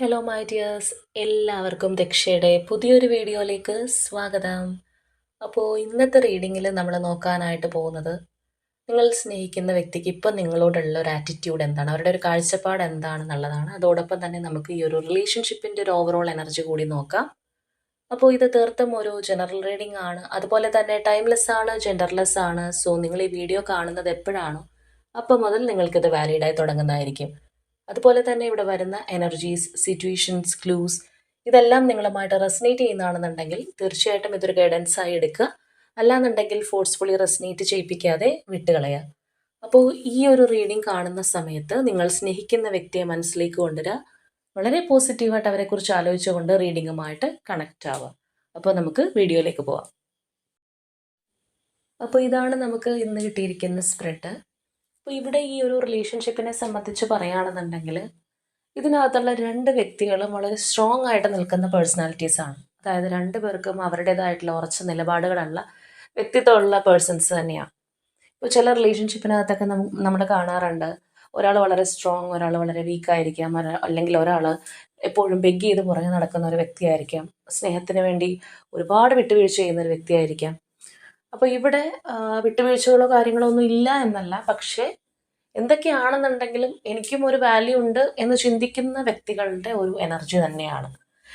Hello my dears എല്ലാവർക്കും ദക്ഷയുടെ പുതിയൊരു വീഡിയോയിലേക്ക് സ്വാഗതം. അപ്പോൾ ഇന്നത്തെ റീഡിങ്ങിൽ നമ്മൾ നോക്കാനായിട്ട് പോകുന്നത് നിങ്ങൾ സ്നേഹിക്കുന്ന വ്യക്തിക്ക് ഇപ്പം നിങ്ങളോടുള്ള ഒരു ആറ്റിറ്റ്യൂഡ് എന്താണ്? അവരുടെ ഒരു കാഴ്ചപ്പാട് എന്താണെന്നുള്ളതാണ്. അതോടൊപ്പം തന്നെ നമുക്ക് ഈ ഒരു റിലേഷൻഷിപ്പിന്റെ ഒരു ഓവറോൾ എനർജി കൂടി നോക്കാം. അപ്പോൾ ഇത് തീർത്തും ഒരു ജനറൽ റീഡിംഗ് ആണ്. അതുപോലെ തന്നെ ടൈംലെസ് ആണ് ജെൻഡർലെസ് ആണ്. സോ നിങ്ങൾ ഈ വീഡിയോ കാണുന്നത് എപ്പോഴാണോ അപ്പം മുതൽ നിങ്ങൾക്കിത് വാലിഡായി തുടങ്ങുന്നതായിരിക്കും. അതുപോലെ തന്നെ ഇവിടെ വരുന്ന എനർജീസ് സിറ്റുവേഷൻസ് ക്ലൂസ് ഇതെല്ലാം നിങ്ങളുമായിട്ട് റെസിനേറ്റ് ചെയ്യുന്നതാണെന്നുണ്ടെങ്കിൽ തീർച്ചയായിട്ടും ഇതൊരു ഗൈഡൻസ് ആയി എടുക്കുക. അല്ലാന്നുണ്ടെങ്കിൽ ഫോഴ്സ്ഫുള്ളി റെസിനേറ്റ് ചെയ്യിപ്പിക്കാതെ വിട്ടുകളയുക. അപ്പോൾ ഈ ഒരു റീഡിംഗ് കാണുന്ന സമയത്ത് നിങ്ങൾ സ്നേഹിക്കുന്ന വ്യക്തിയെ മനസ്സിലേക്ക് കൊണ്ടുവരിക. വളരെ പോസിറ്റീവായിട്ട് അവരെക്കുറിച്ച് ആലോചിച്ചുകൊണ്ട് റീഡിങ്ങുമായിട്ട് കണക്റ്റ് ആവുക. അപ്പോൾ നമുക്ക് വീഡിയോയിലേക്ക് പോവാം. അപ്പോൾ ഇതാണ് നമുക്ക് ഇന്ന് കിട്ടിയിരിക്കുന്ന സ്പ്രെഡ് അപ്പോൾ ഇവിടെ ഈ ഒരു റിലേഷൻഷിപ്പിനെ സംബന്ധിച്ച് പറയുകയാണെന്നുണ്ടെങ്കിൽ ഇതിനകത്തുള്ള രണ്ട് വ്യക്തികളും വളരെ സ്ട്രോങ് ആയിട്ട് നിൽക്കുന്ന പേഴ്സണാലിറ്റീസ് ആണ്. അതായത് രണ്ട് പേർക്കും അവരുടേതായിട്ടുള്ള ഉറച്ച നിലപാടുകളുള്ള വ്യക്തിത്വമുള്ള പേഴ്സൺസ് തന്നെയാണ്. ഇപ്പോൾ ചില റിലേഷൻഷിപ്പിനകത്തൊക്കെ നമ്മൾ കാണാറുണ്ട്. ഒരാൾ വളരെ സ്ട്രോങ് ഒരാൾ വളരെ വീക്കായിരിക്കാം അല്ലെങ്കിൽ ഒരാൾ എപ്പോഴും ബെഗ് ചെയ്ത് പുറകെ നടക്കുന്ന ഒരു വ്യക്തിയായിരിക്കാം. സ്നേഹത്തിന് വേണ്ടി ഒരുപാട് വിട്ടുവീഴ്ച ചെയ്യുന്ന ഒരു വ്യക്തിയായിരിക്കാം. അപ്പോൾ ഇവിടെ വിട്ടുവീഴ്ചകളോ കാര്യങ്ങളോ ഒന്നും ഇല്ല എന്നല്ല. പക്ഷേ എന്തൊക്കെയാണെന്നുണ്ടെങ്കിലും എനിക്കും ഒരു വാല്യൂ ഉണ്ട് എന്ന് ചിന്തിക്കുന്ന വ്യക്തികളുടെ ഒരു എനർജി തന്നെയാണ്.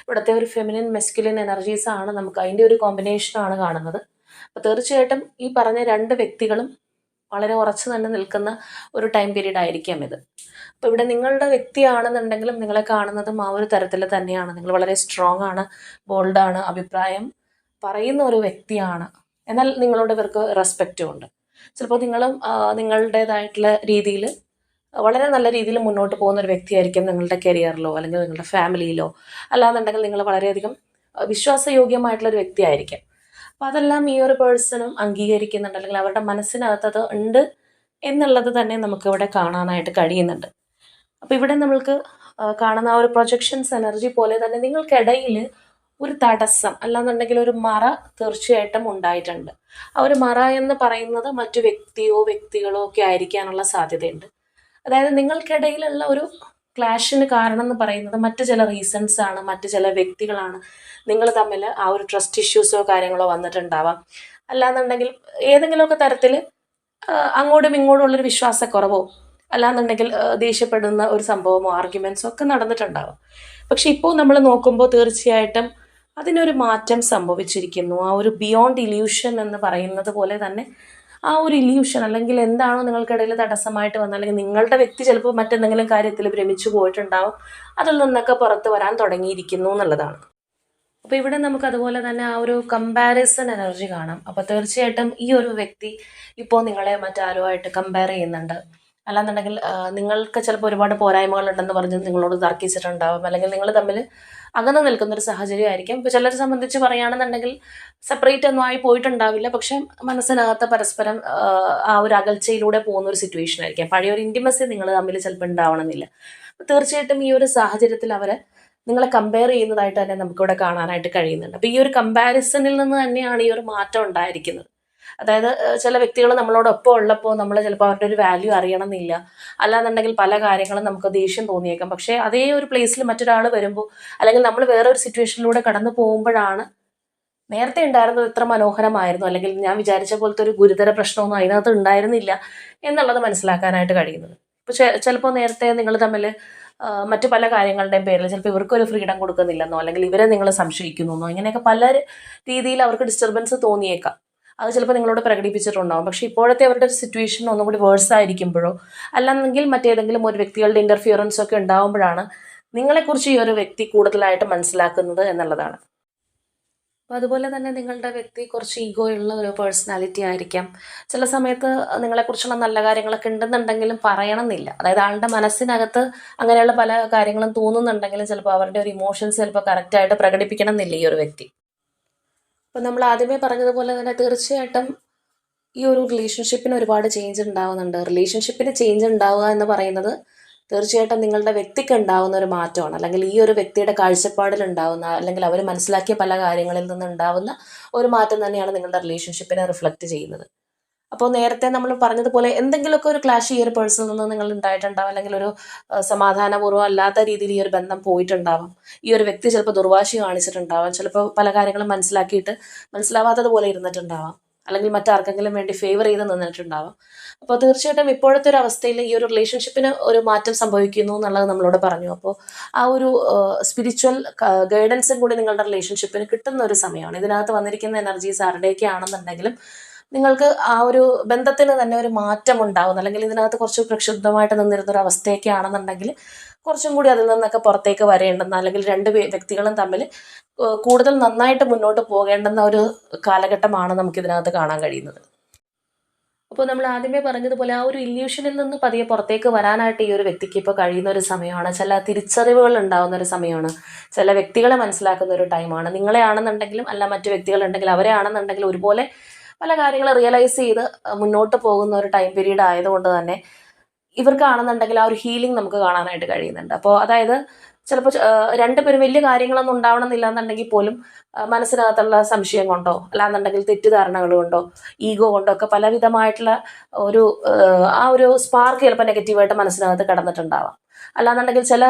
ഇവിടുത്തെ ഒരു ഫെമിനിൻ മെസ്കുലിൻ എനർജീസ് ആണ് നമുക്ക് അതിന്റെ ഒരു കോമ്പിനേഷനാണ് കാണുന്നത്. അപ്പോൾ തീർച്ചയായിട്ടും ഈ പറഞ്ഞ രണ്ട് വ്യക്തികളും വളരെ ഉറച്ചു തന്നെ നിൽക്കുന്ന ഒരു ടൈം പീരീഡ് ആയിരിക്കാം ഇത്. അപ്പോൾ ഇവിടെ നിങ്ങളുടെ വ്യക്തിയാണെന്നുണ്ടെങ്കിലും നിങ്ങളെ കാണുന്നതും ആ ഒരു തരത്തിൽ തന്നെയാണ്. നിങ്ങൾ വളരെ സ്ട്രോങ് ആണ് ബോൾഡാണ് അഭിപ്രായം പറയുന്ന ഒരു വ്യക്തിയാണ്. എന്നാൽ നിങ്ങളോട് ഇവർക്ക് റെസ്പെക്റ്റും ഉണ്ട്. ചിലപ്പോൾ നിങ്ങൾ നിങ്ങളുടേതായിട്ടുള്ള രീതിയിൽ വളരെ നല്ല രീതിയിൽ മുന്നോട്ട് പോകുന്ന ഒരു വ്യക്തിയായിരിക്കും നിങ്ങളുടെ കരിയറിലോ അല്ലെങ്കിൽ നിങ്ങളുടെ ഫാമിലിയിലോ. അല്ലാന്നുണ്ടെങ്കിൽ നിങ്ങൾ വളരെയധികം വിശ്വാസയോഗ്യമായിട്ടുള്ള ഒരു വ്യക്തിയായിരിക്കും. അപ്പോൾ അതെല്ലാം ഈ ഒരു പേഴ്സണും അംഗീകരിക്കുന്നുണ്ട് അല്ലെങ്കിൽ അവരുടെ മനസ്സിനകത്ത് അത് ഉണ്ട് എന്നുള്ളത് തന്നെ നമുക്കിവിടെ കാണാനായിട്ട് കഴിയുന്നുണ്ട്. അപ്പോൾ ഇവിടെ നമ്മൾക്ക് കാണുന്ന ആ ഒരു പ്രൊജക്ഷൻസ് എനർജി പോലെ തന്നെ നിങ്ങൾക്കിടയിൽ ഒരു തടസ്സം അല്ലാന്നുണ്ടെങ്കിൽ ഒരു മറ തീർച്ചയായിട്ടും ഉണ്ടായിട്ടുണ്ട്. ആ ഒരു മറ എന്ന് പറയുന്നത് മറ്റു വ്യക്തിയോ വ്യക്തികളോ ഒക്കെ ആയിരിക്കാനുള്ള സാധ്യതയുണ്ട്. അതായത് നിങ്ങൾക്കിടയിലുള്ള ഒരു ക്ലാഷിന് കാരണം എന്ന് പറയുന്നത് മറ്റു ചില റീസൺസ് ആണ് മറ്റു ചില വ്യക്തികളാണ് നിങ്ങൾ തമ്മിൽ ആ ഒരു ട്രസ്റ്റ് ഇഷ്യൂസോ കാര്യങ്ങളോ വന്നിട്ടുണ്ടാവാം. അല്ലാന്നുണ്ടെങ്കിൽ ഏതെങ്കിലുമൊക്കെ തരത്തിൽ അങ്ങോട്ടും ഇങ്ങോട്ടും ഉള്ളൊരു വിശ്വാസക്കുറവോ അല്ലാന്നുണ്ടെങ്കിൽ ദേഷ്യപ്പെടുന്ന ഒരു സംഭവമോ ആർഗ്യുമെൻസോ ഒക്കെ നടന്നിട്ടുണ്ടാവാം. പക്ഷെ ഇപ്പോൾ നമ്മൾ നോക്കുമ്പോൾ തീർച്ചയായിട്ടും അതിനൊരു മാറ്റം സംഭവിച്ചിരിക്കുന്നു. ആ ഒരു ബിയോണ്ട് ഇല്യൂഷൻ എന്ന് പറയുന്നത് പോലെ തന്നെ ആ ഒരു ഇല്യൂഷൻ അല്ലെങ്കിൽ എന്താണോ നിങ്ങൾക്കിടയിൽ തടസ്സമായിട്ട് വന്ന അല്ലെങ്കിൽ നിങ്ങളുടെ വ്യക്തി ചിലപ്പോൾ മറ്റെന്തെങ്കിലും കാര്യത്തിൽ ഭ്രമിച്ചു പോയിട്ടുണ്ടാവും അതിൽ നിന്നൊക്കെ പുറത്ത് വരാൻ തുടങ്ങിയിരിക്കുന്നു എന്നുള്ളതാണ്. അപ്പോൾ ഇവിടെ നമുക്ക് അതുപോലെ തന്നെ ആ ഒരു കമ്പാരിസൺ എനർജി കാണാം. അപ്പോൾ തീർച്ചയായിട്ടും ഈ ഒരു വ്യക്തി ഇപ്പോൾ നിങ്ങളെ മറ്റാരോ ആയിട്ട് കമ്പയർ ചെയ്യുന്നുണ്ട്. അല്ലാന്നുണ്ടെങ്കിൽ നിങ്ങൾക്ക് ചിലപ്പോൾ ഒരുപാട് പോരായ്മകളുണ്ടെന്ന് പറഞ്ഞ് നിങ്ങളോട് തർക്കിച്ചിട്ടുണ്ടാവും. അല്ലെങ്കിൽ നിങ്ങൾ തമ്മിൽ അകന്നു നിൽക്കുന്ന ഒരു സാഹചര്യമായിരിക്കും. ഇപ്പോൾ ചിലരെ സംബന്ധിച്ച് പറയുകയാണെന്നുണ്ടെങ്കിൽ സെപ്പറേറ്റ് ഒന്നും ആയി പോയിട്ടുണ്ടാവില്ല. പക്ഷെ മനസ്സിനകത്ത് പരസ്പരം ആ, ഒരു അകൽച്ചയിലൂടെ പോകുന്ന ഒരു സിറ്റുവേഷൻ ആയിരിക്കാം. പഴയ ഒരു ഇന്റിമസി നിങ്ങൾ തമ്മിൽ ചിലപ്പോൾ ഉണ്ടാവണമെന്നില്ല. തീർച്ചയായിട്ടും ഈ ഒരു സാഹചര്യത്തിൽ അവരെ നിങ്ങളെ കമ്പയർ ചെയ്യുന്നതായിട്ട് തന്നെ നമുക്കിവിടെ കാണാനായിട്ട് കഴിയുന്നുണ്ട്. അപ്പോൾ ഈ ഒരു കമ്പാരിസണിൽ നിന്ന് തന്നെയാണ് ഈ ഒരു മാറ്റം ഉണ്ടായിരിക്കുന്നത്. അതായത് ചില വ്യക്തികൾ നമ്മളോടൊപ്പം ഉള്ളപ്പോൾ നമ്മൾ ചിലപ്പോൾ അവരുടെ ഒരു വാല്യൂ അറിയണമെന്നില്ല. അല്ലാന്നുണ്ടെങ്കിൽ പല കാര്യങ്ങളും നമുക്ക് ദേഷ്യം തോന്നിയേക്കാം. പക്ഷേ അതേ ഒരു പ്ലേസിൽ മറ്റൊരാൾ വരുമ്പോൾ അല്ലെങ്കിൽ നമ്മൾ വേറെ ഒരു സിറ്റുവേഷനിലൂടെ കടന്നു പോകുമ്പോഴാണ് നേരത്തെ ഉണ്ടായിരുന്നത് എത്ര മനോഹരമായിരുന്നു. അല്ലെങ്കിൽ ഞാൻ വിചാരിച്ച പോലത്തെ ഒരു ഗുരുതര പ്രശ്നമൊന്നും അതിനകത്ത് ഉണ്ടായിരുന്നില്ല എന്നുള്ളത് മനസ്സിലാക്കാനായിട്ട് കഴിയുന്നത്. ഇപ്പോൾ ചിലപ്പോൾ നേരത്തെ നിങ്ങൾ തമ്മിൽ മറ്റു പല കാര്യങ്ങളുടെയും പേരിൽ ചിലപ്പോൾ ഇവർക്കൊരു ഫ്രീഡം കൊടുക്കുന്നില്ലെന്നോ അല്ലെങ്കിൽ ഇവരെ നിങ്ങൾ സംശയിക്കുന്നു എന്നോ ഇങ്ങനെയൊക്കെ പല രീതിയിൽ അവർക്ക് ഡിസ്റ്റർബൻസ് തോന്നിയേക്കാം. അത് ചിലപ്പോൾ നിങ്ങളോട് പ്രകടിപ്പിച്ചിട്ടുണ്ടാവും. പക്ഷേ ഇപ്പോഴത്തെ അവരുടെ സിറ്റുവേഷൻ ഒന്നും കൂടി വേഴ്സ് ആയിരിക്കുമ്പോഴോ അല്ലെന്നെങ്കിൽ മറ്റേതെങ്കിലും ഒരു വ്യക്തികളുടെ ഇന്റർഫിയറൻസ് ഒക്കെ ഉണ്ടാകുമ്പോഴാണ് നിങ്ങളെക്കുറിച്ച് ഈ ഒരു വ്യക്തി കൂടുതലായിട്ട് മനസ്സിലാക്കുന്നത് എന്നുള്ളതാണ്. അപ്പോൾ അതുപോലെ തന്നെ നിങ്ങളുടെ വ്യക്തി കുറച്ച് ഈഗോ ഉള്ള ഒരു പേഴ്സണാലിറ്റി ആയിരിക്കാം. ചില സമയത്ത് നിങ്ങളെക്കുറിച്ചുള്ള നല്ല കാര്യങ്ങളൊക്കെ ഉണ്ടെന്നുണ്ടെങ്കിലും പറയണമെന്നില്ല. അതായത് ആളുടെ മനസ്സിനകത്ത് അങ്ങനെയുള്ള പല കാര്യങ്ങളും തോന്നുന്നുണ്ടെങ്കിലും ചിലപ്പോൾ അവരുടെ ഒരു ഇമോഷൻസ് ചിലപ്പോൾ കറക്റ്റായിട്ട് പ്രകടിപ്പിക്കണം എന്നില്ല ഈ ഒരു വ്യക്തി. അപ്പോൾ നമ്മൾ ആദ്യമേ പറഞ്ഞതുപോലെ തന്നെ തീർച്ചയായിട്ടും ഈ ഒരു റിലേഷൻഷിപ്പിന് ഒരുപാട് ചേഞ്ച് ഉണ്ടാവുന്നുണ്ട്. റിലേഷൻഷിപ്പിന് ചേഞ്ച് ഉണ്ടാവുക എന്ന് പറയുന്നത് തീർച്ചയായിട്ടും നിങ്ങളുടെ വ്യക്തിക്ക് ഉണ്ടാവുന്ന ഒരു മാറ്റമാണ്. അല്ലെങ്കിൽ ഈ ഒരു വ്യക്തിയുടെ കാഴ്ചപ്പാടിൽ ഉണ്ടാവുന്ന അല്ലെങ്കിൽ അവർ മനസ്സിലാക്കിയ പല കാര്യങ്ങളിൽ നിന്ന് ഉണ്ടാവുന്ന ഒരു മാറ്റം തന്നെയാണ് നിങ്ങളുടെ റിലേഷൻഷിപ്പിനെ റിഫ്ലക്റ്റ് ചെയ്യുന്നത്. അപ്പോൾ നേരത്തെ നമ്മൾ പറഞ്ഞതുപോലെ എന്തെങ്കിലുമൊക്കെ ഒരു ക്ലാഷ് ഈ ഒരു പേഴ്സണിൽ നിന്ന് നിങ്ങൾ ഉണ്ടായിട്ടുണ്ടാവും. അല്ലെങ്കിൽ ഒരു സമാധാനപൂർവം അല്ലാത്ത രീതിയിൽ ഈ ഒരു ബന്ധം പോയിട്ടുണ്ടാവാം. ഈ ഒരു വ്യക്തി ചിലപ്പോൾ ദുർവാശി കാണിച്ചിട്ടുണ്ടാവാം. ചിലപ്പോൾ പല കാര്യങ്ങളും മനസ്സിലാക്കിയിട്ട് മനസ്സിലാവാത്തതുപോലെ ഇരുന്നിട്ടുണ്ടാവാം. അല്ലെങ്കിൽ മറ്റാർക്കെങ്കിലും വേണ്ടി ഫേവർ ചെയ്ത് നിന്നിട്ടുണ്ടാവാം. അപ്പോൾ തീർച്ചയായിട്ടും ഇപ്പോഴത്തെ ഒരു അവസ്ഥയിൽ ഈ ഒരു റിലേഷൻഷിപ്പിന് ഒരു മാറ്റം സംഭവിക്കുന്നു എന്നുള്ളത് നമ്മളോട് പറഞ്ഞു. അപ്പോൾ ആ ഒരു സ്പിരിച്വൽ ഗൈഡൻസും കൂടി നിങ്ങളുടെ റിലേഷൻഷിപ്പിന് കിട്ടുന്ന ഒരു സമയമാണ്. ഇതിനകത്ത് വന്നിരിക്കുന്ന എനർജീസ് ആരുടെയൊക്കെ ആണെന്നുണ്ടെങ്കിലും നിങ്ങൾക്ക് ആ ഒരു ബന്ധത്തിന് തന്നെ ഒരു മാറ്റം ഉണ്ടാകുന്നു അല്ലെങ്കിൽ ഇതിനകത്ത് കുറച്ച് പ്രക്ഷുബ്ധമായിട്ട് നിന്നിരുന്ന ഒരു അവസ്ഥയൊക്കെ ആണെന്നുണ്ടെങ്കിൽ കുറച്ചും കൂടി അതിൽ നിന്നൊക്കെ പുറത്തേക്ക് വരേണ്ടെന്ന് അല്ലെങ്കിൽ രണ്ട് വ്യക്തികളും തമ്മിൽ കൂടുതൽ നന്നായിട്ട് മുന്നോട്ട് പോകേണ്ടുന്ന ഒരു കാലഘട്ടമാണ് നമുക്ക് ഇതിനകത്ത് കാണാൻ കഴിയുന്നത്. അപ്പോൾ നമ്മൾ ആദ്യമേ പറഞ്ഞതുപോലെ ആ ഒരു ഇല്യൂഷനിൽ നിന്ന് പതിയെ പുറത്തേക്ക് വരാനായിട്ട് ഈ ഒരു വ്യക്തിക്ക് ഇപ്പോൾ കഴിയുന്ന ഒരു സമയമാണ്. ചില തിരിച്ചറിവുകൾ ഉണ്ടാകുന്ന ഒരു സമയമാണ്. ചില വ്യക്തികളെ മനസ്സിലാക്കുന്ന ഒരു ടൈമാണ്. നിങ്ങളെ ആണെന്നുണ്ടെങ്കിലും അല്ല മറ്റു വ്യക്തികളുണ്ടെങ്കിൽ അവരെ ആണെന്നുണ്ടെങ്കിലും ഒരുപോലെ പല കാര്യങ്ങൾ റിയലൈസ് ചെയ്ത് മുന്നോട്ട് പോകുന്ന ഒരു ടൈം പീരീഡ് ആയതുകൊണ്ട് തന്നെ ഇവർക്കാണെന്നുണ്ടെങ്കിൽ ആ ഒരു ഹീലിംഗ് നമുക്ക് കാണാനായിട്ട് കഴിയുന്നുണ്ട്. അപ്പോൾ അതായത് ചിലപ്പോൾ രണ്ടുപേരും വലിയ കാര്യങ്ങളൊന്നും ഉണ്ടാവണമെന്നില്ല എന്നുണ്ടെങ്കിൽ പോലും മനസ്സിനകത്തുള്ള സംശയം കൊണ്ടോ അല്ലാന്നുണ്ടെങ്കിൽ തെറ്റിദ്ധാരണകൾ കൊണ്ടോ ഈഗോ കൊണ്ടോ ഒക്കെ പലവിധമായിട്ടുള്ള ഒരു ആ ഒരു സ്പാർക്ക് ചിലപ്പോൾ നെഗറ്റീവായിട്ട് മനസ്സിനകത്ത് കിടന്നിട്ടുണ്ടാവാം. അല്ലാന്നുണ്ടെങ്കിൽ ചില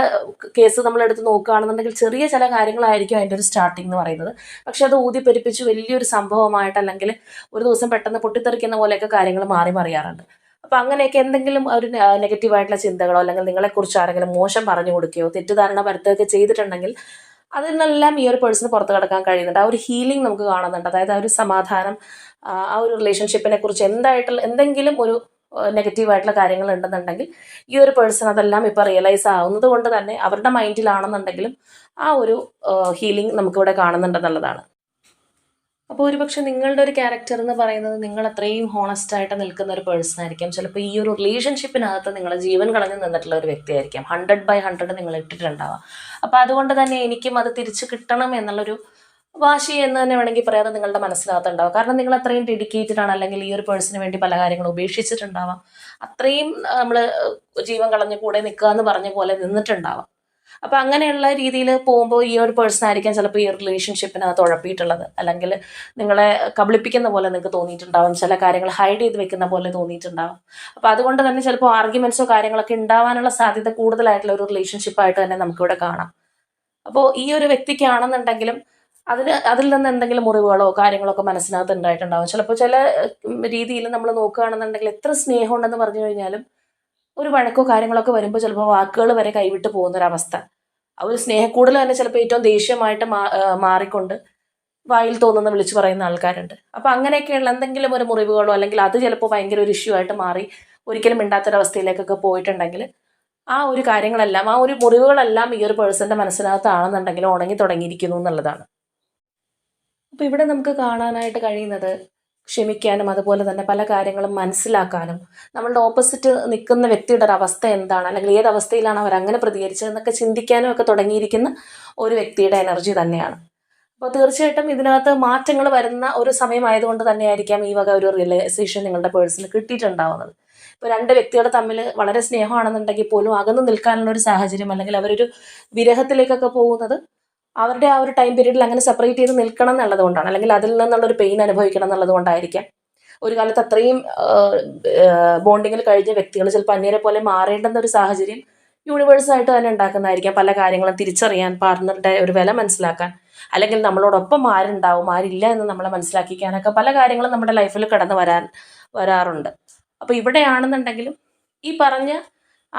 കേസ് നമ്മൾ എടുത്ത് നോക്കുകയാണെന്നുണ്ടെങ്കിൽ ചെറിയ ചില കാര്യങ്ങളായിരിക്കും അതിന്റെ ഒരു സ്റ്റാർട്ടിംഗ് എന്ന് പറയുന്നത്. പക്ഷേ അത് ഊതിപ്പെരിപ്പിച്ച് വലിയൊരു സംഭവമായിട്ട് അല്ലെങ്കിൽ ഒരു ദിവസം പെട്ടെന്ന് പൊട്ടിത്തെറിക്കുന്ന പോലെയൊക്കെ കാര്യങ്ങൾ മാറി മറിയാറുണ്ട്. അപ്പം അങ്ങനെയൊക്കെ എന്തെങ്കിലും ഒരു നെഗറ്റീവായിട്ടുള്ള ചിന്തകളോ അല്ലെങ്കിൽ നിങ്ങളെക്കുറിച്ച് ആരെങ്കിലും മോശം പറഞ്ഞു കൊടുക്കുകയോ തെറ്റിദ്ധാരണ വരുത്തുകയൊക്കെ ചെയ്തിട്ടുണ്ടെങ്കിൽ അതിൽ നിന്നെല്ലാം ഈ ഒരു പേഴ്സൺ പുറത്ത് കിടക്കാൻ കഴിയുന്നുണ്ട്. ആ ഒരു ഹീലിംഗ് നമുക്ക് കാണുന്നുണ്ട്. അതായത് ആ ഒരു സമാധാനം ആ ഒരു റിലേഷൻഷിപ്പിനെ കുറിച്ച് എന്തായിട്ടുള്ള എന്തെങ്കിലും ഒരു നെഗറ്റീവായിട്ടുള്ള കാര്യങ്ങൾ ഉണ്ടെന്നുണ്ടെങ്കിൽ ഈ ഒരു പേഴ്സൺ അതെല്ലാം ഇപ്പോൾ റിയലൈസ് ആവുന്നത് കൊണ്ട് തന്നെ അവരുടെ മൈൻഡിലാണെന്നുണ്ടെങ്കിലും ആ ഒരു ഹീലിംഗ് നമുക്കിവിടെ കാണുന്നുണ്ടെന്നുള്ളതാണ്. അപ്പോൾ ഒരുപക്ഷെ നിങ്ങളുടെ ഒരു ക്യാരക്ടർ എന്ന് പറയുന്നത് നിങ്ങൾ അത്രയും ഹോണസ്റ്റ് ആയിട്ട് നിൽക്കുന്ന ഒരു പേഴ്സൺ ആയിരിക്കാം. ചിലപ്പോൾ ഈ ഒരു റിലേഷൻഷിപ്പിനകത്ത് നിങ്ങൾ ജീവൻ കളഞ്ഞു നിന്നിട്ടുള്ള ഒരു വ്യക്തിയായിരിക്കാം ഹൺഡ്രഡ് ബൈ ഹൺഡ്രഡ് നിങ്ങൾ ഇട്ടിട്ടുണ്ടാവാം. അപ്പോൾ അതുകൊണ്ട് തന്നെ എനിക്കും അത് തിരിച്ചു കിട്ടണം എന്നുള്ളൊരു വാശി എന്ന് തന്നെ വേണമെങ്കിൽ പറയാതെ നിങ്ങളുടെ മനസ്സിലാകത്തുണ്ടാവും കാരണം നിങ്ങൾ അത്രയും ഡെഡിക്കേറ്റഡ് ആണ്. അല്ലെങ്കിൽ ഈ ഒരു പേഴ്സണിന് വേണ്ടി പല കാര്യങ്ങളും ഉപേക്ഷിച്ചിട്ടുണ്ടാവാം. അത്രയും നമ്മൾ ജീവൻ കളഞ്ഞ് കൂടെ നിൽക്കുക എന്ന് പറഞ്ഞ പോലെ നിന്നിട്ടുണ്ടാവാം. അപ്പം അങ്ങനെയുള്ള രീതിയിൽ പോകുമ്പോൾ ഈ ഒരു പേഴ്സൺ ആയിരിക്കാം ചിലപ്പോൾ ഈ റിലേഷൻഷിപ്പിനകത്ത് ഉഴപ്പിയിട്ടുള്ളത്. അല്ലെങ്കിൽ നിങ്ങളെ കബളിപ്പിക്കുന്ന പോലെ നിങ്ങൾക്ക് തോന്നിയിട്ടുണ്ടാവും. ചില കാര്യങ്ങൾ ഹൈഡ് ചെയ്ത് വെക്കുന്ന പോലെ തോന്നിയിട്ടുണ്ടാവും. അപ്പോൾ അതുകൊണ്ട് തന്നെ ചിലപ്പോൾ ആർഗ്യുമെന്റ്സോ കാര്യങ്ങളൊക്കെ ഉണ്ടാവാനുള്ള സാധ്യത കൂടുതലായിട്ടുള്ള ഒരു റിലേഷൻഷിപ്പായിട്ട് തന്നെ നമുക്കിവിടെ കാണാം. അപ്പോൾ ഈ ഒരു വ്യക്തിക്കാണെന്നുണ്ടെങ്കിലും അതിന് അതിൽ നിന്ന് എന്തെങ്കിലും മുറിവുകളോ കാര്യങ്ങളോ ഒക്കെ മനസ്സിനകത്ത് ഉണ്ടായിട്ടുണ്ടാവും. ചിലപ്പോൾ ചില രീതിയിൽ നമ്മൾ നോക്കുകയാണെന്നുണ്ടെങ്കിൽ എത്ര സ്നേഹമുണ്ടെന്ന് പറഞ്ഞു കഴിഞ്ഞാലും ഒരു വഴക്കോ കാര്യങ്ങളൊക്കെ വരുമ്പോൾ ചിലപ്പോൾ വാക്കുകൾ വരെ കൈവിട്ട് പോകുന്നൊരവസ്ഥ. ആ ഒരു സ്നേഹക്കൂടുതൽ തന്നെ ചിലപ്പോൾ ഏറ്റവും ദേഷ്യമായിട്ട് മാറിക്കൊണ്ട് വായിൽ തോന്നുന്ന വിളിച്ചു പറയുന്ന ആൾക്കാരുണ്ട്. അപ്പോൾ അങ്ങനെയൊക്കെയുള്ള എന്തെങ്കിലും ഒരു മുറിവുകളോ അല്ലെങ്കിൽ അത് ചിലപ്പോൾ ഭയങ്കര ഒരു ഇഷ്യൂ ആയിട്ട് മാറി ഒരിക്കലും മിണ്ടാത്തൊരവസ്ഥയിലേക്കൊക്കെ പോയിട്ടുണ്ടെങ്കിൽ ആ ഒരു കാര്യങ്ങളെല്ലാം ആ ഒരു മുറിവുകളെല്ലാം ഈ ഒരു പേഴ്സന്റെ മനസ്സിനകത്താണെന്നുണ്ടെങ്കിൽ ഉണങ്ങി തുടങ്ങിയിരിക്കുന്നു എന്നുള്ളതാണ്. അപ്പോൾ ഇവിടെ നമുക്ക് കാണാനായിട്ട് കഴിയുന്നത് ക്ഷമിക്കാനും അതുപോലെ തന്നെ പല കാര്യങ്ങളും മനസ്സിലാക്കാനും നമ്മളുടെ ഓപ്പോസിറ്റ് നിൽക്കുന്ന വ്യക്തിയുടെ ഒരു അവസ്ഥ എന്താണ്? അല്ലെങ്കിൽ ഏത് അവസ്ഥയിലാണ് അവർ അങ്ങനെ പ്രതികരിച്ചതെന്നൊക്കെ ചിന്തിക്കാനും ഒക്കെ തുടങ്ങിയിരിക്കുന്ന ഒരു വ്യക്തിയുടെ എനർജി തന്നെയാണ്. അപ്പോൾ തീർച്ചയായിട്ടും ഇതിനകത്ത് മാറ്റങ്ങൾ വരുന്ന ഒരു സമയമായതുകൊണ്ട് തന്നെയായിരിക്കാം ഈ വക ഒരു റിയലൈസേഷൻ നിങ്ങളുടെ പേഴ്സണിന് കിട്ടിയിട്ടുണ്ടാവുന്നത്. ഇപ്പോൾ രണ്ട് വ്യക്തികൾ തമ്മിൽ വളരെ സ്നേഹമാണെന്നുണ്ടെങ്കിൽ പോലും അകന്നു നിൽക്കാനുള്ള ഒരു സാഹചര്യം അല്ലെങ്കിൽ അവരൊരു വിരഹത്തിലേക്കൊക്കെ പോകുന്നത് അവരുടെ ആ ഒരു ടൈം പീരീഡിൽ അങ്ങനെ സെപ്പറേറ്റ് ചെയ്ത് നിൽക്കണം എന്നുള്ളത് കൊണ്ടാണ്. അല്ലെങ്കിൽ അതിൽ നിന്നുള്ള ഒരു പെയിൻ അനുഭവിക്കണം എന്നുള്ളത് കൊണ്ടായിരിക്കാം. ഒരു കാലത്ത് അത്രയും ബോണ്ടിങ്ങിൽ കഴിഞ്ഞ വ്യക്തികൾ ചിലപ്പോൾ അന്യരെ പോലെ മാറേണ്ടുന്ന ഒരു സാഹചര്യം യൂണിവേഴ്സായിട്ട് തന്നെ ഉണ്ടാക്കുന്നതായിരിക്കാം. പല കാര്യങ്ങളും തിരിച്ചറിയാൻ പാർട്ണറുടെ ഒരു വില മനസ്സിലാക്കാൻ. അല്ലെങ്കിൽ നമ്മളോടൊപ്പം ആരുണ്ടാവും ആരില്ല എന്ന് നമ്മളെ മനസ്സിലാക്കിക്കാനൊക്കെ പല കാര്യങ്ങളും നമ്മുടെ ലൈഫിൽ കടന്നു വരാൻ വരാറുണ്ട്. അപ്പോൾ ഇവിടെയാണെന്നുണ്ടെങ്കിലും ഈ പറഞ്ഞ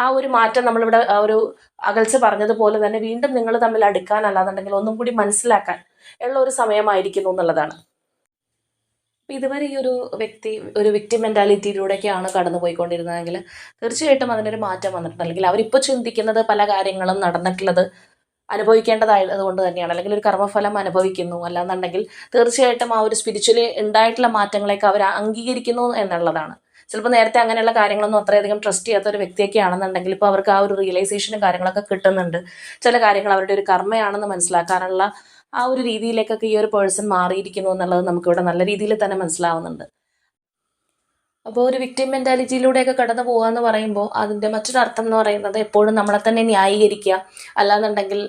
ആ ഒരു മാറ്റം നമ്മളിവിടെ ഒരു അകൽച്ച പറഞ്ഞതുപോലെ തന്നെ വീണ്ടും നിങ്ങൾ തമ്മിൽ അടുക്കാൻ അല്ലാന്നുണ്ടെങ്കിൽ ഒന്നും കൂടി മനസ്സിലാക്കാൻ ഉള്ള ഒരു സമയമായിരിക്കുന്നു എന്നുള്ളതാണ്. അപ്പോൾ ഇതുവരെ ഈ ഒരു വ്യക്തി ഒരു വിക്ടിം മെന്റാലിറ്റിയിലൂടെയൊക്കെയാണ് കടന്നു പോയിക്കൊണ്ടിരുന്നതെങ്കിൽ തീർച്ചയായിട്ടും അതിനൊരു മാറ്റം വന്നിട്ടുണ്ട്. അല്ലെങ്കിൽ അവരിപ്പോൾ ചിന്തിക്കുന്നത് പല കാര്യങ്ങളും നടന്നിട്ടുള്ളത് അനുഭവിക്കേണ്ടതായത് കൊണ്ട് തന്നെയാണ്. അല്ലെങ്കിൽ ഒരു കർമ്മഫലം അനുഭവിക്കുന്നു അല്ലാന്നുണ്ടെങ്കിൽ തീർച്ചയായിട്ടും ആ ഒരു സ്പിരിച്വലി ഉണ്ടായിട്ടുള്ള മാറ്റങ്ങളെയൊക്കെ അവർ അംഗീകരിക്കുന്നു എന്നുള്ളതാണ്. ചിലപ്പോൾ നേരത്തെ അങ്ങനെയുള്ള കാര്യങ്ങളൊന്നും അത്രയധികം ട്രസ്റ്റ് ചെയ്യാത്ത ഒരു വ്യക്തിയൊക്കെ ആണെന്നുണ്ടെങ്കിൽ ഇപ്പോൾ അവർക്ക് ആ ഒരു റിയലൈസേഷനും കാര്യങ്ങളൊക്കെ കിട്ടുന്നുണ്ട്. ചില കാര്യങ്ങൾ അവരുടെ ഒരു കർമ്മയാണെന്ന് മനസ്സിലാക്കാനുള്ള ആ ഒരു രീതിയിലേക്കൊക്കെ ഈ ഒരു പേഴ്സൺ മാറിയിരിക്കുന്നു എന്നുള്ളത് നമുക്കിവിടെ നല്ല രീതിയിൽ തന്നെ മനസ്സിലാവുന്നുണ്ട്. അപ്പോൾ ഒരു വിക്ടിം മെന്റാലിറ്റിയിലൂടെയൊക്കെ കടന്നു പോകുക എന്ന് പറയുമ്പോൾ അതിന്റെ മറ്റൊരു അർത്ഥം എന്ന് പറയുന്നത് എപ്പോഴും നമ്മളെ തന്നെ ന്യായീകരിക്കുക. അല്ലാന്നുണ്ടെങ്കിൽ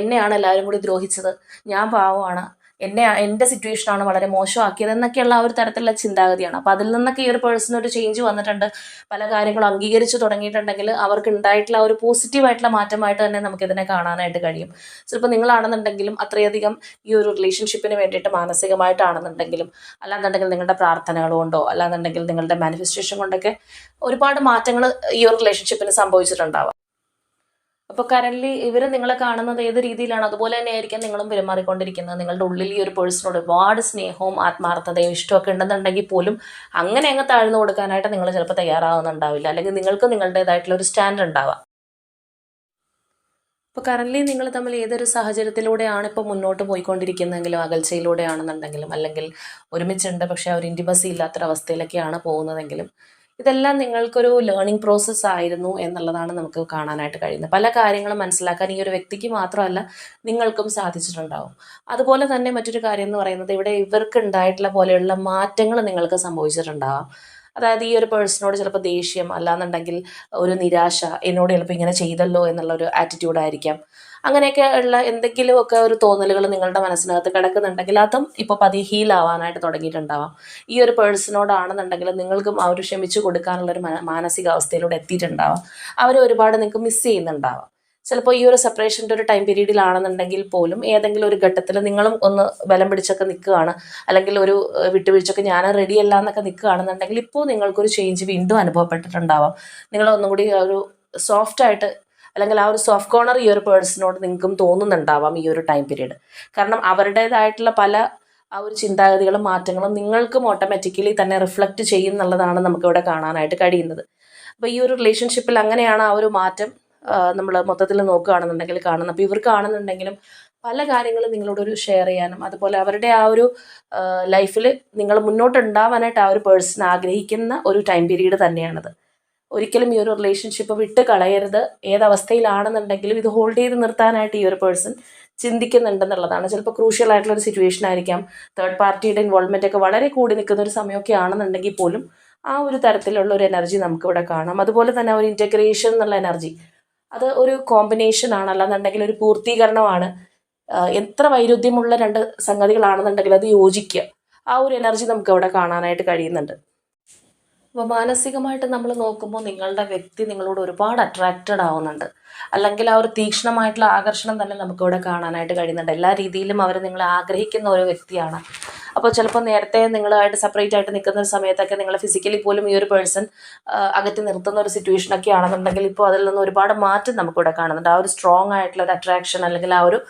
എന്നെയാണ് എല്ലാവരും കൂടി ദ്രോഹിച്ചത്. ഞാൻ പാവമാണ്. എന്നെ എന്റെ സിറ്റുവേഷനാണ് വളരെ മോശമാക്കിയത് എന്നൊക്കെയുള്ള ആ ഒരു തരത്തിലുള്ള ചിന്താഗതിയാണ്. അപ്പോൾ അതിൽ നിന്നൊക്കെ ഈ ഒരു പേഴ്സൺ ഒരു ചേഞ്ച് വന്നിട്ടുണ്ട്. പല കാര്യങ്ങളും അംഗീകരിച്ചു തുടങ്ങിയിട്ടുണ്ടെങ്കിൽ അവർക്ക് ഉണ്ടായിട്ടുള്ള ഒരു പോസിറ്റീവായിട്ടുള്ള മാറ്റമായിട്ട് തന്നെ നമുക്ക് ഇതിനെ കാണാനായിട്ട് കഴിയും. ചിലപ്പോൾ നിങ്ങളാണെന്നുണ്ടെങ്കിലും അത്രയധികം ഈ ഒരു റിലേഷൻഷിപ്പിന് വേണ്ടിയിട്ട് മാനസികമായിട്ടാണെന്നുണ്ടെങ്കിലും അല്ലാന്നുണ്ടെങ്കിൽ നിങ്ങളുടെ പ്രാർത്ഥനകൾ കൊണ്ടോ അല്ലാന്നുണ്ടെങ്കിൽ നിങ്ങളുടെ മാനിഫെസ്റ്റേഷൻ കൊണ്ടൊക്കെ ഒരുപാട് മാറ്റങ്ങൾ ഈ ഒരു റിലേഷൻഷിപ്പിന് സംഭവിച്ചിട്ടുണ്ടാവാം. അപ്പോൾ കറന്റ്ലി ഇവർ നിങ്ങളെ കാണുന്നത് ഏത് രീതിയിലാണ്? അതുപോലെ തന്നെ ആയിരിക്കും നിങ്ങളും പെരുമാറിക്കൊണ്ടിരിക്കുന്നത്. നിങ്ങളുടെ ഉള്ളിൽ ഈ ഒരു പേഴ്സണോട് ഒരുപാട് സ്നേഹവും ആത്മാർത്ഥതയും ഇഷ്ടമൊക്കെ ഉണ്ടെന്നുണ്ടെങ്കിൽ പോലും അങ്ങനെ അങ്ങ് താഴ്ന്നു കൊടുക്കാനായിട്ട് നിങ്ങൾ ചിലപ്പോൾ തയ്യാറാവുന്നുണ്ടാവില്ല. അല്ലെങ്കിൽ നിങ്ങൾക്ക് നിങ്ങളുടേതായിട്ടുള്ള ഒരു സ്റ്റാൻഡ് ഉണ്ടാവാം. ഇപ്പോൾ കറന്റ്ലി നിങ്ങൾ തമ്മിൽ ഏതൊരു സാഹചര്യത്തിലൂടെയാണ് ഇപ്പോൾ മുന്നോട്ട് പോയിക്കൊണ്ടിരിക്കുന്നതെങ്കിലും അകൽച്ചയിലൂടെയാണെന്നുണ്ടെങ്കിലും അല്ലെങ്കിൽ ഒരുമിച്ചുണ്ട് പക്ഷേ ആ ഇൻഡിബസി ഇല്ലാത്തൊരവസ്ഥയിലൊക്കെയാണ് പോകുന്നതെങ്കിലും ഇതെല്ലാം നിങ്ങൾക്കൊരു ലേണിംഗ് പ്രോസസ്സ് ആയിരുന്നു എന്നുള്ളതാണ് നമുക്ക് കാണാനായിട്ട് കഴിയുന്നത്. പല കാര്യങ്ങളും മനസ്സിലാക്കാൻ ഈ ഒരു വ്യക്തിക്ക് മാത്രമല്ല നിങ്ങൾക്കും സാധിച്ചിട്ടുണ്ടാവും. അതുപോലെ തന്നെ മറ്റൊരു കാര്യം എന്ന് പറയുന്നത് ഇവിടെ ഇവർക്ക് ഉണ്ടായിട്ടുള്ള പോലെയുള്ള മാറ്റങ്ങൾ നിങ്ങൾക്ക് സംഭവിച്ചിട്ടുണ്ടാവാം. അതായത് ഈ ഒരു പേഴ്സണോട് ചിലപ്പോൾ ദേഷ്യം അല്ലാന്നുണ്ടെങ്കിൽ ഒരു നിരാശ എന്നോട് ചിലപ്പോൾ ഇങ്ങനെ ചെയ്തല്ലോ എന്നുള്ള ഒരു ആറ്റിറ്റ്യൂഡായിരിക്കാം അങ്ങനെയൊക്കെ ഉള്ള എന്തെങ്കിലുമൊക്കെ ഒരു തോന്നലുകൾ നിങ്ങളുടെ മനസ്സിനകത്ത് കിടക്കുന്നുണ്ടെങ്കിൽ അതും ഇപ്പോൾ പതി ഹീൽ ആവാനായിട്ട് തുടങ്ങിയിട്ടുണ്ടാവാം. ഈ ഒരു പേഴ്സണോടാണെന്നുണ്ടെങ്കിൽ നിങ്ങൾക്കും അവർ ക്ഷമിച്ചു കൊടുക്കാനുള്ള ഒരു മാനസികാവസ്ഥയിലൂടെ എത്തിയിട്ടുണ്ടാവാം. അവരെ ഒരുപാട് നിങ്ങൾക്ക് മിസ് ചെയ്യുന്നുണ്ടാവാം. ചിലപ്പോൾ ഈ ഒരു സെപ്പറേഷന്റെ ഒരു ടൈം പീരീഡിലാണെന്നുണ്ടെങ്കിൽ പോലും ഏതെങ്കിലും ഒരു ഘട്ടത്തിൽ നിങ്ങളും ഒന്ന് ബലം പിടിച്ചൊക്കെ നിൽക്കുകയാണ്. അല്ലെങ്കിൽ ഒരു വിട്ടുവീഴ്ചയൊക്കെ ഞാൻ റെഡിയല്ല എന്നൊക്കെ നിൽക്കുകയാണെന്നുണ്ടെങ്കിൽ ഇപ്പോൾ നിങ്ങൾക്കൊരു ചേഞ്ച് വീണ്ടും അനുഭവപ്പെട്ടിട്ടുണ്ടാവാം. നിങ്ങൾ ഒന്നും കൂടി ഒരു സോഫ്റ്റ് ആയിട്ട് അല്ലെങ്കിൽ ആ ഒരു സോഫ്റ്റ് കോർണർ ഈ ഒരു പേഴ്സണോട് നിങ്ങൾക്കും തോന്നുന്നുണ്ടാവാം ഈ ഒരു ടൈം പീരീഡ് കാരണം അവരുടേതായിട്ടുള്ള പല ആ ഒരു ചിന്താഗതികളും മാറ്റങ്ങളും നിങ്ങൾക്കും ഓട്ടോമാറ്റിക്കലി തന്നെ റിഫ്ലക്റ്റ് ചെയ്യുന്നുള്ളതാണ് നമുക്കിവിടെ കാണാനായിട്ട് കഴിയുന്നത്. അപ്പോൾ ഈ ഒരു റിലേഷൻഷിപ്പിൽ അങ്ങനെയാണ് ആ ഒരു മാറ്റം നമ്മൾ മൊത്തത്തിൽ നോക്കുകയാണെന്നുണ്ടെങ്കിൽ കാണുന്നത് അപ്പോൾ ഇവർക്കാണെന്നുണ്ടെങ്കിലും പല കാര്യങ്ങളും നിങ്ങളോടൊരു ഷെയർ ചെയ്യാനും അതുപോലെ അവരുടെ ആ ഒരു ലൈഫിൽ നിങ്ങൾ മുന്നോട്ട് ഉണ്ടാവാനായിട്ട് ആ ഒരു പേഴ്സൺ ആഗ്രഹിക്കുന്ന ഒരു ടൈം പീരീഡ് തന്നെയാണത്. ഒരിക്കലും ഈ ഒരു റിലേഷൻഷിപ്പ് വിട്ട് കളയരുത്. ഏതവസ്ഥയിലാണെന്നുണ്ടെങ്കിലും ഇത് ഹോൾഡ് ചെയ്ത് നിർത്താനായിട്ട് ഈ ഒരു പേഴ്സൺ ചിന്തിക്കുന്നുണ്ടെന്നുള്ളതാണ്. ചിലപ്പോൾ ക്രൂഷ്യൽ ആയിട്ടുള്ള ഒരു സിറ്റുവേഷൻ ആയിരിക്കാം. തേർഡ് പാർട്ടിയുടെ ഇൻവോൾവ്മെന്റ് ഒക്കെ വളരെ കൂടി നിൽക്കുന്ന ഒരു സമയമൊക്കെ ആണെന്നുണ്ടെങ്കിൽ പോലും ആ ഒരു തരത്തിലുള്ള ഒരു എനർജി നമുക്കിവിടെ കാണാം. അതുപോലെ തന്നെ ഒരു ഇന്റഗ്രേഷൻ എന്നുള്ള എനർജി അത് ഒരു കോമ്പിനേഷൻ ആണ് അല്ലാന്നുണ്ടെങ്കിൽ ഒരു പൂർത്തീകരണമാണ്. എത്ര വൈരുദ്ധ്യമുള്ള രണ്ട് സംഗതികളാണെന്നുണ്ടെങ്കിൽ അത് യോജിക്കുക. ആ ഒരു എനർജി നമുക്ക് അവിടെ കാണാനായിട്ട് കഴിയുന്നുണ്ട്. അപ്പോൾ മാനസികമായിട്ട് നമ്മൾ നോക്കുമ്പോൾ നിങ്ങളുടെ വ്യക്തി നിങ്ങളോട് ഒരുപാട് അട്രാക്റ്റഡ് ആവുന്നുണ്ട്. അല്ലെങ്കിൽ ആ ഒരു തീക്ഷ്ണമായിട്ടുള്ള ആകർഷണം തന്നെ നമുക്കിവിടെ കാണാനായിട്ട് കഴിയുന്നുണ്ട്. എല്ലാ രീതിയിലും അവർ നിങ്ങളെ ആഗ്രഹിക്കുന്ന ഒരു വ്യക്തിയാണ്. അപ്പോൾ ചിലപ്പോൾ നേരത്തെ നിങ്ങളായിട്ട് സെപ്പറേറ്റ് ആയിട്ട് നിൽക്കുന്ന ഒരു സമയത്തൊക്കെ നിങ്ങൾ ഫിസിക്കലി പോലും ഈ ഒരു പേഴ്സൺ അകറ്റി നിർത്തുന്ന ഒരു സിറ്റുവേഷൻ ഒക്കെ ആണെന്നുണ്ടെങ്കിൽ ഇപ്പോൾ അതിൽ നിന്ന് ഒരുപാട് മാറ്റം നമുക്കിവിടെ കാണുന്നുണ്ട്. ആ ഒരു സ്ട്രോങ് ആയിട്ടുള്ള ഒരു അട്രാക്ഷൻ അല്ലെങ്കിൽ ആ ഒരു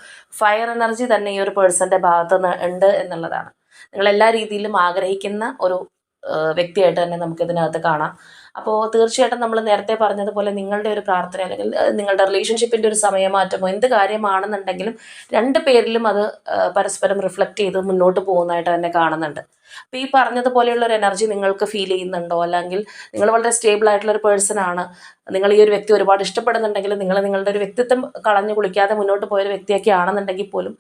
ഫയർ എനർജി തന്നെ ഈ ഒരു പേഴ്സന്റെ ഭാഗത്ത് നിന്ന് ഉണ്ട് എന്നുള്ളതാണ്. നിങ്ങൾ എല്ലാ രീതിയിലും ആഗ്രഹിക്കുന്ന ഒരു വ്യക്തിയായിട്ട് തന്നെ നമുക്ക് നമുക്കിതിനകത്ത് കാണാം. അപ്പോൾ തീർച്ചയായിട്ടും നമ്മൾ നേരത്തെ പറഞ്ഞതുപോലെ നിങ്ങളുടെ ഒരു പ്രാർത്ഥന അല്ലെങ്കിൽ നിങ്ങളുടെ റിലേഷൻഷിപ്പിന്റെ ഒരു സമയമാറ്റമോ എന്ത് കാര്യമാണെന്നുണ്ടെങ്കിലും രണ്ട് പേരിലും അത് പരസ്പരം റിഫ്ലക്റ്റ് ചെയ്ത് മുന്നോട്ട് പോകുന്നതായിട്ട് തന്നെ കാണുന്നുണ്ട്. അപ്പോൾ ഈ പറഞ്ഞതുപോലെയുള്ള ഒരു എനർജി നിങ്ങൾക്ക് ഫീൽ ചെയ്യുന്നുണ്ടോ? അല്ലെങ്കിൽ നിങ്ങൾ വളരെ സ്റ്റേബിൾ ആയിട്ടുള്ള ഒരു പേഴ്സൺ ആണ്. നിങ്ങൾ ഈ ഒരു വ്യക്തി ഒരുപാട് ഇഷ്ടപ്പെടുന്നുണ്ടെങ്കിൽ നിങ്ങൾ നിങ്ങളുടെ ഒരു വ്യക്തിത്വം കളഞ്ഞു കുളിക്കാതെ മുന്നോട്ട് പോയൊരു വ്യക്തിയൊക്കെ ആണെന്നുണ്ടെങ്കിൽ പോലും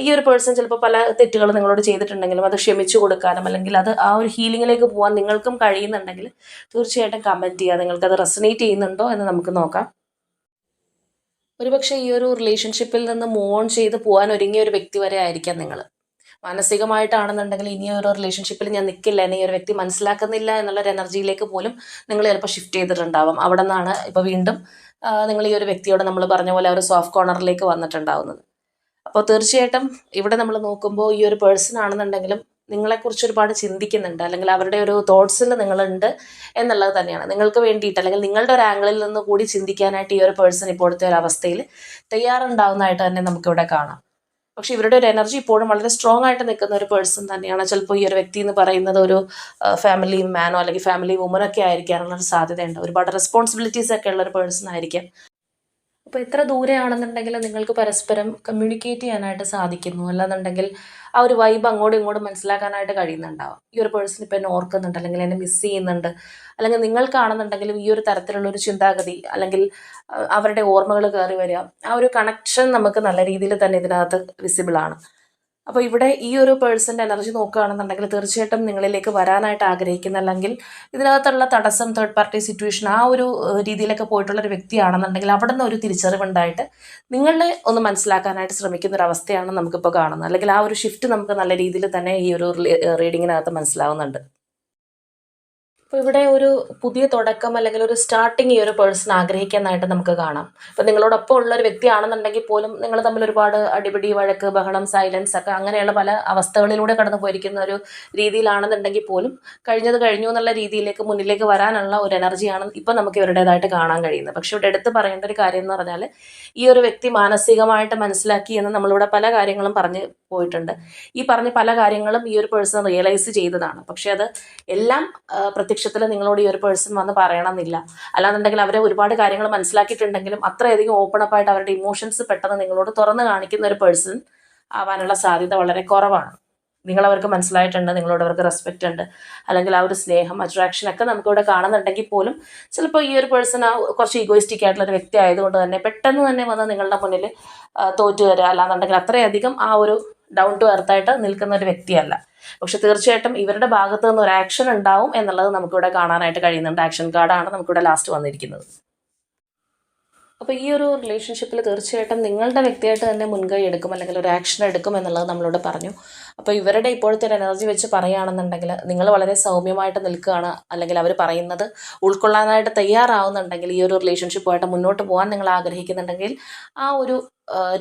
ഈ ഒരു പേഴ്സൺ ചിലപ്പോൾ പല തെറ്റുകൾ നിങ്ങളോട് ചെയ്തിട്ടുണ്ടെങ്കിലും അത് ക്ഷമിച്ചു കൊടുക്കാനും അല്ലെങ്കിൽ അത് ആ ഒരു ഹീലിങ്ങിലേക്ക് പോകാൻ നിങ്ങൾക്കും കഴിയുന്നുണ്ടെങ്കിൽ തീർച്ചയായിട്ടും കമന്റ് ചെയ്യുക. അത് റെസനേറ്റ് ചെയ്യുന്നുണ്ടോ എന്ന് നമുക്ക് നോക്കാം. ഒരുപക്ഷെ ഈ ഒരു റിലേഷൻഷിപ്പിൽ നിന്ന് മൂവ് ഓൺ ചെയ്ത് പോകാൻ ഒരുങ്ങിയ ഒരു വ്യക്തി വരെ ആയിരിക്കാം നിങ്ങൾ മാനസികമായിട്ടാണെന്നുണ്ടെങ്കിൽ ഇനി ഒരു റിലേഷൻഷിപ്പിൽ ഞാൻ നിൽക്കില്ല എന്നെ ഈ ഒരു വ്യക്തി മനസ്സിലാക്കുന്നില്ല എന്നുള്ളൊരു എനർജിയിലേക്ക് പോലും നിങ്ങൾ ചിലപ്പോൾ ഷിഫ്റ്റ് ചെയ്തിട്ടുണ്ടാവും. അവിടെ നിന്നാണ് ഇപ്പോൾ വീണ്ടും നിങ്ങൾ ഈ ഒരു വ്യക്തിയോട് നമ്മൾ പറഞ്ഞ പോലെ ഒരു സോഫ്റ്റ് കോർണറിലേക്ക് വന്നിട്ടുണ്ടാവുന്നത്. അപ്പോൾ തീർച്ചയായിട്ടും ഇവിടെ നമ്മൾ നോക്കുമ്പോൾ ഈ ഒരു പേഴ്സൺ ആണെന്നുണ്ടെങ്കിലും നിങ്ങളെക്കുറിച്ച് ഒരുപാട് ചിന്തിക്കുന്നുണ്ട്. അല്ലെങ്കിൽ അവരുടെ ഒരു തോട്ട്സിൽ നിങ്ങളുണ്ട് എന്നുള്ളത് തന്നെയാണ്. നിങ്ങൾക്ക് വേണ്ടിയിട്ട് അല്ലെങ്കിൽ നിങ്ങളുടെ ഒരു ആംഗിളിൽ നിന്ന് കൂടി ചിന്തിക്കാനായിട്ട് ഈ ഒരു പേഴ്സൺ ഇപ്പോഴത്തെ ഒരു അവസ്ഥയിൽ തയ്യാറുണ്ടാവുന്നതായിട്ട് തന്നെ നമുക്കിവിടെ കാണാം. പക്ഷെ ഇവരുടെ ഒരു എനർജി ഇപ്പോഴും വളരെ സ്ട്രോങ് ആയിട്ട് നിൽക്കുന്ന ഒരു പേഴ്സൺ തന്നെയാണ്. ചിലപ്പോൾ ഈ ഒരു വ്യക്തി എന്ന് പറയുന്നത് ഒരു ഫാമിലി മാനോ അല്ലെങ്കിൽ ഫാമിലി വുമനോ ഒക്കെ ആയിരിക്കാനുള്ള ഒരു സാധ്യതയുണ്ട്. ഒരുപാട് റെസ്പോൺസിബിലിറ്റീസ് ഒക്കെ ഉള്ള ഒരു പേഴ്സൺ ആയിരിക്കാം. അപ്പോൾ എത്ര ദൂരെയാണെന്നുണ്ടെങ്കിൽ നിങ്ങൾക്ക് പരസ്പരം കമ്മ്യൂണിക്കേറ്റ് ചെയ്യാനായിട്ട് സാധിക്കുന്നു. അല്ലാന്നുണ്ടെങ്കിൽ ആ ഒരു വൈബ് അങ്ങോട്ടും ഇങ്ങോട്ടും മനസ്സിലാക്കാനായിട്ട് കഴിയുന്നുണ്ടാവും. ഈ ഒരു പേഴ്സൺ ഇപ്പം എന്നെ ഓർക്കുന്നുണ്ട് അല്ലെങ്കിൽ എന്നെ മിസ് ചെയ്യുന്നുണ്ട് അല്ലെങ്കിൽ നിങ്ങൾക്കാണെന്നുണ്ടെങ്കിലും ഈ ഒരു തരത്തിലുള്ള ഒരു ചിന്താഗതി അല്ലെങ്കിൽ അവരുടെ ഓർമ്മകൾ കയറി വരിക ആ ഒരു കണക്ഷൻ നമുക്ക് നല്ല രീതിയിൽ തന്നെ ഇതിനകത്ത് വിസിബിളാണ് അപ്പോൾ ഇവിടെ ഈ ഒരു പേഴ്സന്റെ എനർജി നോക്കുകയാണെന്നുണ്ടെങ്കിൽ തീർച്ചയായിട്ടും നിങ്ങളിലേക്ക് വരാനായിട്ട് ആഗ്രഹിക്കുന്ന അല്ലെങ്കിൽ ഇതിനകത്തുള്ള തടസ്സം തേർഡ് പാർട്ടി സിറ്റുവേഷൻ ആ ഒരു രീതിയിലൊക്കെ പോയിട്ടുള്ള ഒരു വ്യക്തിയാണെന്നുണ്ടെങ്കിൽ അവിടെ നിന്ന് ഒരു തിരിച്ചറിവുണ്ടായിട്ട് നിങ്ങളെ ഒന്ന് മനസ്സിലാക്കാനായിട്ട് ശ്രമിക്കുന്ന ഒരു അവസ്ഥയാണ് നമുക്കിപ്പോൾ കാണുന്നത്. അല്ലെങ്കിൽ ആ ഒരു ഷിഫ്റ്റ് നമുക്ക് നല്ല രീതിയിൽ തന്നെ ഈ ഒരു റീഡിങ്ങിനകത്ത് മനസ്സിലാവുന്നുണ്ട്. അപ്പോൾ ഇവിടെ ഒരു പുതിയ തുടക്കം അല്ലെങ്കിൽ ഒരു സ്റ്റാർട്ടിങ് ഈ ഒരു പേഴ്സൺ ആഗ്രഹിക്കാനായിട്ട് നമുക്ക് കാണാം. അപ്പോൾ നിങ്ങളോടൊപ്പം ഉള്ള ഒരു വ്യക്തിയാണെന്നുണ്ടെങ്കിൽ പോലും നിങ്ങൾ തമ്മിൽ ഒരുപാട് അടിപിടി വഴക്ക് ബഹളം സൈലൻസ് ഒക്കെ അങ്ങനെയുള്ള പല അവസ്ഥകളിലൂടെ കടന്നു പോയിരിക്കുന്ന ഒരു രീതിയിലാണെന്നുണ്ടെങ്കിൽ പോലും കഴിഞ്ഞത് കഴിഞ്ഞു എന്നുള്ള രീതിയിലേക്ക് മുന്നിലേക്ക് വരാനുള്ള ഒരു എനർജിയാണ് ഇപ്പം നമുക്ക് ഇവരുടേതായിട്ട് കാണാൻ കഴിയുന്നത്. പക്ഷെ ഇവിടെ എടുത്ത് പറയേണ്ട ഒരു കാര്യം എന്ന് പറഞ്ഞാൽ ഈ ഒരു വ്യക്തി മാനസികമായിട്ട് മനസ്സിലാക്കി എന്ന് നമ്മളിവിടെ പല കാര്യങ്ങളും പറഞ്ഞ് പോയിട്ടുണ്ട്. ഈ പറഞ്ഞ പല കാര്യങ്ങളും ഈ ഒരു പേഴ്സൺ റിയലൈസ് ചെയ്തതാണ്. പക്ഷെ അത് എല്ലാം പ്രത്യക്ഷത്തിൽ നിങ്ങളോട് ഈ ഒരു പേഴ്സൺ വന്ന് പറയണമെന്നില്ല. അല്ലാന്നുണ്ടെങ്കിൽ അവരെ ഒരുപാട് കാര്യങ്ങൾ മനസ്സിലാക്കിയിട്ടുണ്ടെങ്കിലും അത്രയധികം ഓപ്പൺ അപ്പ് ആയിട്ട് അവരുടെ ഇമോഷൻസ് പെട്ടെന്ന് നിങ്ങളോട് തുറന്ന് കാണിക്കുന്ന ഒരു പേഴ്സൺ ആവാനുള്ള സാധ്യത വളരെ കുറവാണ്. നിങ്ങൾ അവർക്ക് മനസ്സിലായിട്ടുണ്ട് നിങ്ങളോട് അവർക്ക് റെസ്പെക്റ്റ് ഉണ്ട്. അല്ലെങ്കിൽ ആ ഒരു സ്നേഹം അട്രാക്ഷൻ ഒക്കെ നമുക്കിവിടെ കാണുന്നുണ്ടെങ്കിൽ പോലും ചിലപ്പോൾ ഈ ഒരു പേഴ്സൺ ആ കുറച്ച് ഈഗോയിസ്റ്റിക് ആയിട്ടുള്ള ഒരു വ്യക്തി ആയതുകൊണ്ട് തന്നെ പെട്ടെന്ന് തന്നെ വന്ന് നിങ്ങളുടെ മുന്നിൽ തോറ്റു തരിക അല്ലാന്നുണ്ടെങ്കിൽ അത്രയധികം ആ ഒരു ഡൗൺ ടു എർത്തായിട്ട് നിൽക്കുന്ന ഒരു വ്യക്തിയല്ല. പക്ഷെ തീർച്ചയായിട്ടും ഇവരുടെ ഭാഗത്ത് നിന്ന് ഒരു ആക്ഷൻ ഉണ്ടാവും എന്നുള്ളത് നമുക്കിവിടെ കാണാനായിട്ട് കഴിയുന്നുണ്ട്. ആക്ഷൻ കാർഡാണ് നമുക്കിവിടെ ലാസ്റ്റ് വന്നിരിക്കുന്നത്. അപ്പോൾ ഈ ഒരു റിലേഷൻഷിപ്പിൽ തീർച്ചയായിട്ടും നിങ്ങളുടെ വ്യക്തിയായിട്ട് തന്നെ മുൻകൈ എടുക്കും അല്ലെങ്കിൽ ഒരു ആക്ഷൻ എടുക്കും എന്നുള്ളത് നമ്മളോട് പറഞ്ഞു. അപ്പോൾ ഇവരുടെ ഇപ്പോഴത്തെ ഒരു എനർജി വെച്ച് പറയുകയാണെന്നുണ്ടെങ്കിൽ നിങ്ങൾ വളരെ സൗമ്യമായിട്ട് നിൽക്കുകയാണ് അല്ലെങ്കിൽ അവർ പറയുന്നത് ഉൾക്കൊള്ളാനായിട്ട് തയ്യാറാവുന്നുണ്ടെങ്കിൽ ഈ ഒരു റിലേഷൻഷിപ്പുമായിട്ട് മുന്നോട്ട് പോകാൻ നിങ്ങൾ ആഗ്രഹിക്കുന്നുണ്ടെങ്കിൽ ആ ഒരു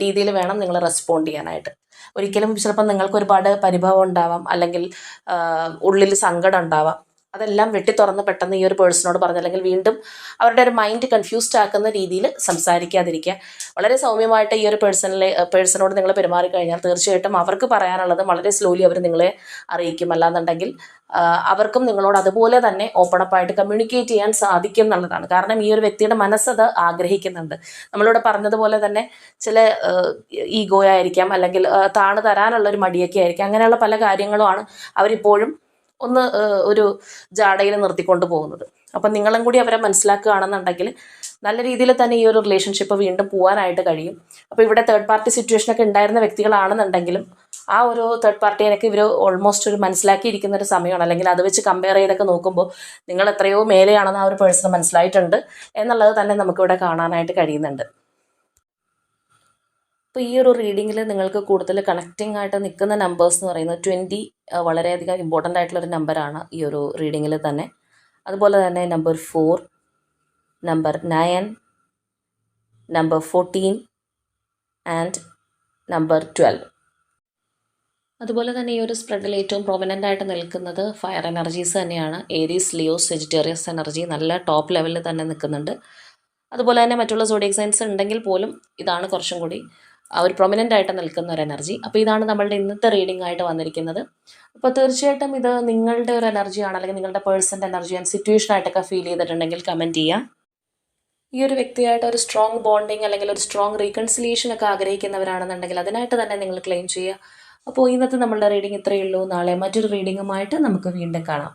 രീതിയിൽ വേണം നിങ്ങൾ റെസ്പോണ്ട് ചെയ്യാനായിട്ട്. ഒരിക്കലും ചിലപ്പോൾ നിങ്ങൾക്ക് ഒരുപാട് പരിഭവം ഉണ്ടാവാം അല്ലെങ്കിൽ ഉള്ളിൽ സങ്കടം ഉണ്ടാവാം. അതെല്ലാം വെട്ടി തുറന്ന് പെട്ടെന്ന് ഈ ഒരു പേഴ്സണോട് പറഞ്ഞു അല്ലെങ്കിൽ വീണ്ടും അവരുടെ ഒരു മൈൻഡ് കൺഫ്യൂസ്ഡ് ആക്കുന്ന രീതിയിൽ സംസാരിക്കാതിരിക്കുക. വളരെ സൗമ്യമായിട്ട് ഈ ഒരു പേഴ്സണിലെ പേഴ്സണോട് നിങ്ങൾ പെരുമാറിക്കഴിഞ്ഞാൽ തീർച്ചയായിട്ടും അവർക്ക് പറയാനുള്ളത് വളരെ സ്ലോലി അവർ നിങ്ങളെ അറിയിക്കും. അല്ലാന്നുണ്ടെങ്കിൽ അവർക്കും നിങ്ങളോട് അതുപോലെ തന്നെ ഓപ്പൺ അപ്പായിട്ട് കമ്മ്യൂണിക്കേറ്റ് ചെയ്യാൻ സാധിക്കും എന്നുള്ളതാണ്. കാരണം ഈ ഒരു വ്യക്തിയുടെ മനസ്സത് ആഗ്രഹിക്കുന്നുണ്ട്. നമ്മളിവിടെ പറഞ്ഞതുപോലെ തന്നെ ചില ഈഗോ ആയിരിക്കാം അല്ലെങ്കിൽ താണു തരാനുള്ള ഒരു മടിയൊക്കെ ആയിരിക്കാം. അങ്ങനെയുള്ള പല കാര്യങ്ങളുമാണ് അവരിപ്പോഴും ഒന്ന് ഒരു ജാടയിൽ നിർത്തിക്കൊണ്ട് പോകുന്നത്. അപ്പം നിങ്ങളും കൂടി അവരെ മനസ്സിലാക്കുകയാണെന്നുണ്ടെങ്കിൽ നല്ല രീതിയിൽ തന്നെ ഈ ഒരു റിലേഷൻഷിപ്പ് വീണ്ടും പോകാനായിട്ട് കഴിയും. അപ്പോൾ ഇവിടെ തേർഡ് പാർട്ടി സിറ്റുവേഷനൊക്കെ ഉണ്ടായിരുന്ന വ്യക്തികളാണെന്നുണ്ടെങ്കിലും ആ ഒരു തേർഡ് പാർട്ടിയൊക്കെ ഇവർ ഓൾമോസ്റ്റ് ഒരു മനസ്സിലാക്കിയിരിക്കുന്ന ഒരു സമയമാണ്. അല്ലെങ്കിൽ അത് വെച്ച് കമ്പയർ ചെയ്തൊക്കെ നോക്കുമ്പോൾ നിങ്ങൾ എത്രയോ മേലെയാണെന്ന് ആ ഒരു പേഴ്സൺ മനസ്സിലായിട്ടുണ്ട്. എന്നുള്ളത് തന്നെ നമുക്കിവിടെ കാണാനായിട്ട് കഴിയുന്നുണ്ട്. അപ്പോൾ ഈ ഒരു റീഡിങ്ങിൽ നിങ്ങൾക്ക് കൂടുതൽ കണക്റ്റിംഗ് ആയിട്ട് നിൽക്കുന്ന നമ്പേഴ്സ് എന്ന് പറയുന്നത് ട്വന്റി വളരെയധികം ഇമ്പോർട്ടന്റ് ആയിട്ടുള്ളൊരു നമ്പറാണ് ഈ ഒരു റീഡിങ്ങിൽ തന്നെ. അതുപോലെ തന്നെ number four number nine number fourteen and number twelve അതുപോലെ തന്നെ ഈ ഒരു സ്പ്രെഡിൽ ഏറ്റവും പ്രൊമിനന്റ് ആയിട്ട് നിൽക്കുന്നത് ഫയർ എനർജീസ് തന്നെയാണ്. ഏരീസ് ലിയോ വെജിറ്റേറിയസ് എനർജി നല്ല ടോപ്പ് ലെവലിൽ തന്നെ നിൽക്കുന്നുണ്ട്. അതുപോലെ തന്നെ മറ്റുള്ള സോഡിയക് സയൻസ് ഉണ്ടെങ്കിൽ പോലും ഇതാണ് കുറച്ചും കൂടി ഒരു പ്രൊമിനന്റ് ആയിട്ട് നിൽക്കുന്ന ഒരു എനർജി അപ്പോൾ ഇതാണ് നമ്മളുടെ ഇന്നത്തെ റീഡിംഗ് ആയിട്ട് വന്നിരിക്കുന്നത്. അപ്പോൾ തീർച്ചയായിട്ടും ഇത് നിങ്ങളുടെ ഒരു എനർജിയാണ് അല്ലെങ്കിൽ നിങ്ങളുടെ പേഴ്സന്റെ എനർജി ആൻഡ് സിറ്റുവേഷൻ ആയിട്ടൊക്കെ ഫീൽ ചെയ്തിട്ടുണ്ടെങ്കിൽ കമന്റ് ചെയ്യാം. ഈ ഒരു വ്യക്തിയായിട്ട് ഒരു സ്ട്രോങ് ബോണ്ടിങ് അല്ലെങ്കിൽ ഒരു സ്ട്രോങ് റീകൺസിലിയേഷൻ ഒക്കെ ആഗ്രഹിക്കുന്നവരാണെന്നുണ്ടെങ്കിൽ അതിനായിട്ട് തന്നെ നിങ്ങൾ ക്ലെയിം ചെയ്യുക. അപ്പോൾ ഇന്നത്തെ നമ്മളുടെ റീഡിംഗ് ഇത്രയേ ഉള്ളൂ. നാളെ മറ്റൊരു റീഡിങ്ങുമായിട്ട് നമുക്ക് വീണ്ടും കാണാം.